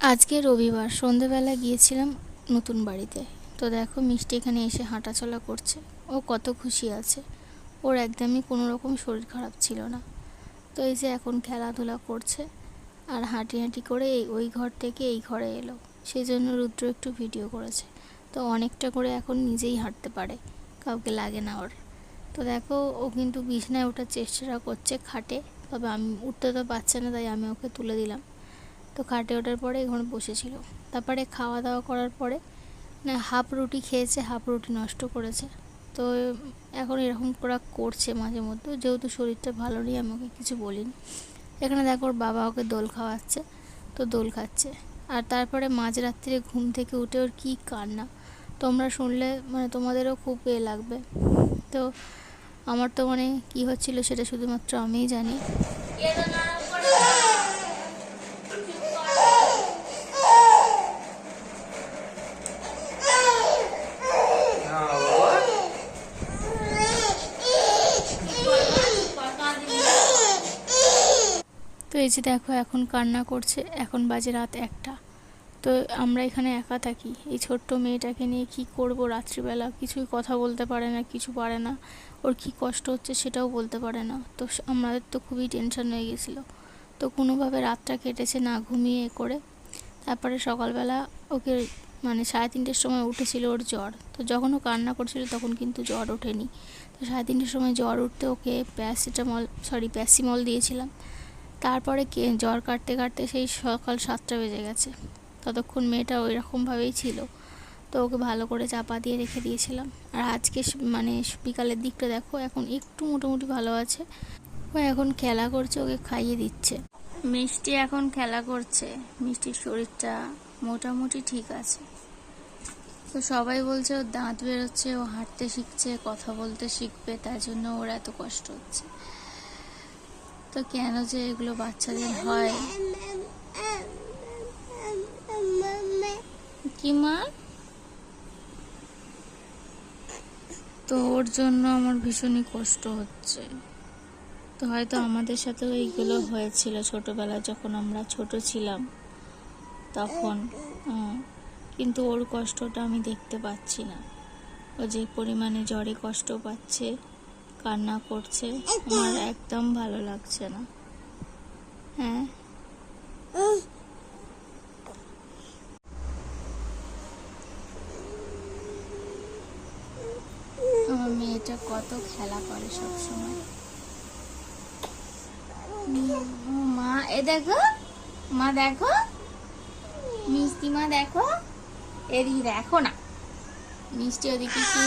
আজকে রবিবার, সন্ধেবেলা গিয়েছিলাম নতুন বাড়িতে। তো দেখো মিষ্টি এখানে এসে হাঁটাচলা করছে। ও কত খুশি আছে। ওর একদমই কোনো রকম শরীর খারাপ ছিল না। তো এই যে এখন খেলাধুলা করছে আর হাঁটি হাঁটি করে ওই ঘর থেকে এই ঘরে এলো। সেই জন্য রুদ্র একটু ভিডিও করেছে। তো অনেকটা করে এখন নিজেই হাঁটতে পারে। কাউকে লাগে না ওর। তো দেখো ও কিন্তু বিছনায় ওঠার চেষ্টা করছে খাটে। তবে আমি, উঠতে তো পারছে না, তাই আমি ওকে তুলে দিলাম। তো খাটে ওঠার পরে এখানে বসেছিল। তারপরে খাওয়া দাওয়া করার পরে, না, হাফ রুটি খেয়েছে, হাফ রুটি নষ্ট করেছে। তো এখন এরকম করা করছে মাঝে মধ্যে, যেহেতু শরীরটা ভালো নেই, আমি ওকে কিছু বলিনি। এখানে দেখো ওর বাবা ওকে দোল খাওয়াচ্ছে, তো দোল খাচ্ছে। আর তারপরে মাঝরাত্রিরে ঘুম থেকে উঠে ওর কী কান্না। তোমরা শুনলে মানে তোমাদেরও খুব এ লাগবে। তো আমার তো মানে কী হচ্ছিল সেটা শুধুমাত্র আমিই জানি। এই যে দেখো এখন কান্না করছে, এখন বাজে রাত একটা। তো আমরা এখানে একা থাকি। এই ছোট্ট মেয়েটাকে নিয়ে কি করব রাত্রিবেলা? কিছুই কথা বলতে পারে না, কিছু পারে না। ওর কি কষ্ট হচ্ছে সেটাও বলতে পারে না। তো আমাদের তো খুবই টেনশন হয়ে গেছিল। তো কোনোভাবে রাতটা কেটেছে না ঘুমিয়ে করে। তারপরে সকালবেলা ওকে মানে সাড়ে তিনটের সময় উঠেছিল ওর জ্বর। তো যখন ও কান্না করছিল তখন কিন্তু জ্বর ওঠেনি। তো সাড়ে তিনটের সময় জ্বর উঠতে ওকে প্যাসিটামল সরি প্যাসিমল দিয়েছিলাম। তারপরে কে, জ্বর কাটতে কাটতে সেই সকাল সাতটা বেজে গেছে। ততক্ষণ মেয়েটা ওই রকমভাবেই ছিল। তো ওকে ভালো করে চাপা দিয়ে রেখে দিয়েছিলাম। আর আজকে মানে বিকালের দিকটা দেখো, এখন একটু মোটামুটি ভালো আছে। ও এখন খেলা করছে, ওকে খাইয়ে দিচ্ছে। মিষ্টি এখন খেলা করছে। মিষ্টির শরীরটা মোটামুটি ঠিক আছে। তো সবাই বলছে, ওর দাঁত বেরোচ্ছে, ও হাঁটতে শিখছে, কথা বলতে শিখবে তাই জন্য ওর এত কষ্ট হচ্ছে। তো কেন যে এগুলো বাচ্চাদের হয়? কি মা? তো ওর জন্য আমার ভীষণই কষ্ট হচ্ছে। তো হয়তো আমাদের সাথেও এইগুলো হয়েছিল ছোটবেলায় যখন আমরা ছোট ছিলাম। তখন কিন্তু ওর কষ্টটা আমি দেখতে পাচ্ছি না। ও যে পরিমাণে জ্বরে কষ্ট পাচ্ছে কান্না করছে। আমার একদম ভালো লাগছে না। হ্যাঁ। আমার মেয়েটা কত খেলা করে সব সময় মা এ দেখো। মা দেখো। মিষ্টি মা দেখো। এদিকে দেখো না। মিষ্টি ওদিকে কি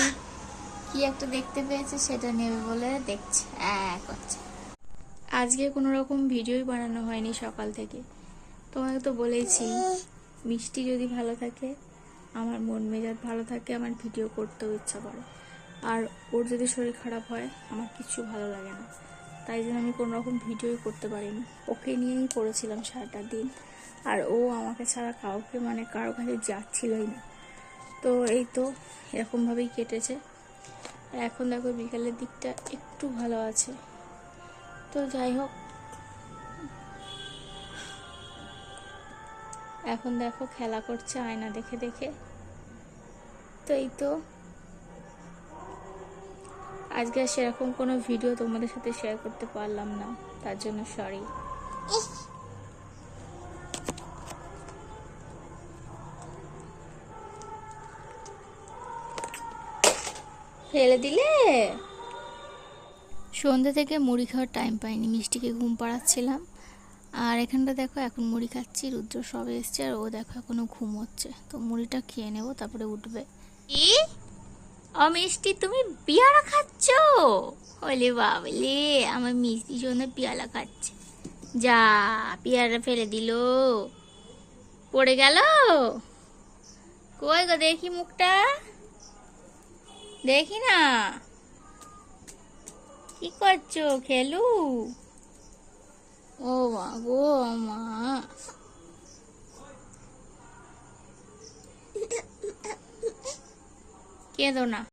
কি একটা দেখতে পেয়েছে সেটা নেবে বলে দেখছে। হ্যাঁ করছে। আজকে কোনো রকম ভিডিওই বানানো হয়নি সকাল থেকে। তোমাকে তো বলেছি মিষ্টি যদি ভালো থাকে, আমার মন মেজাজ ভালো থাকে, আমার ভিডিও করতেও ইচ্ছা করে। আর ওর যদি শরীর খারাপ হয়, আমার কিছু ভালো লাগে না। তাই জন্য আমি কোনো রকম ভিডিওই করতে পারিনি। ওকে নিয়েই পড়েছিলাম সারাটা দিন। আর ও আমাকে ছাড়া কাউকে মানে কারও কাছে যাচ্ছিলই না। তো এই তো, এরকমভাবেই কেটেছে। আর এখন দেখো বিকালের দিকটা একটু ভালো আছে। তো যাই হোক। এখন দেখো খেলা করছে আয়না দেখে দেখে। তো এই তো। আজকে সেরকম কোনো ভিডিও তোমাদের সাথে শেয়ার করতে পারলাম না, তার জন্য সরি ফেলে দিলে? সন্ধ্যে থেকে মুড়ি খাওয়ার টাইম পাইনি মিষ্টিকে ঘুম পাড়াচ্ছিলাম। আর এখানটা দেখো এখন মুড়ি খাচ্ছি রুদ্র সবে এসছে আর ও দেখো এখনও ঘুমোচ্ছে। তো মুড়িটা খেয়ে নেব তারপরে উঠবে। ও মিষ্টি তুমি পেয়ারা খাচ্ছ? ওলে বাবলে আমার মিষ্টি জন্য পেয়ারা খাচ্ছে। যা পেয়ারা ফেলে দিল। পড়ে গেল? কই গো দেখি মুখটা? দেখি না। কি করছ খেলু? ও মা গো মা। কেঁদো না।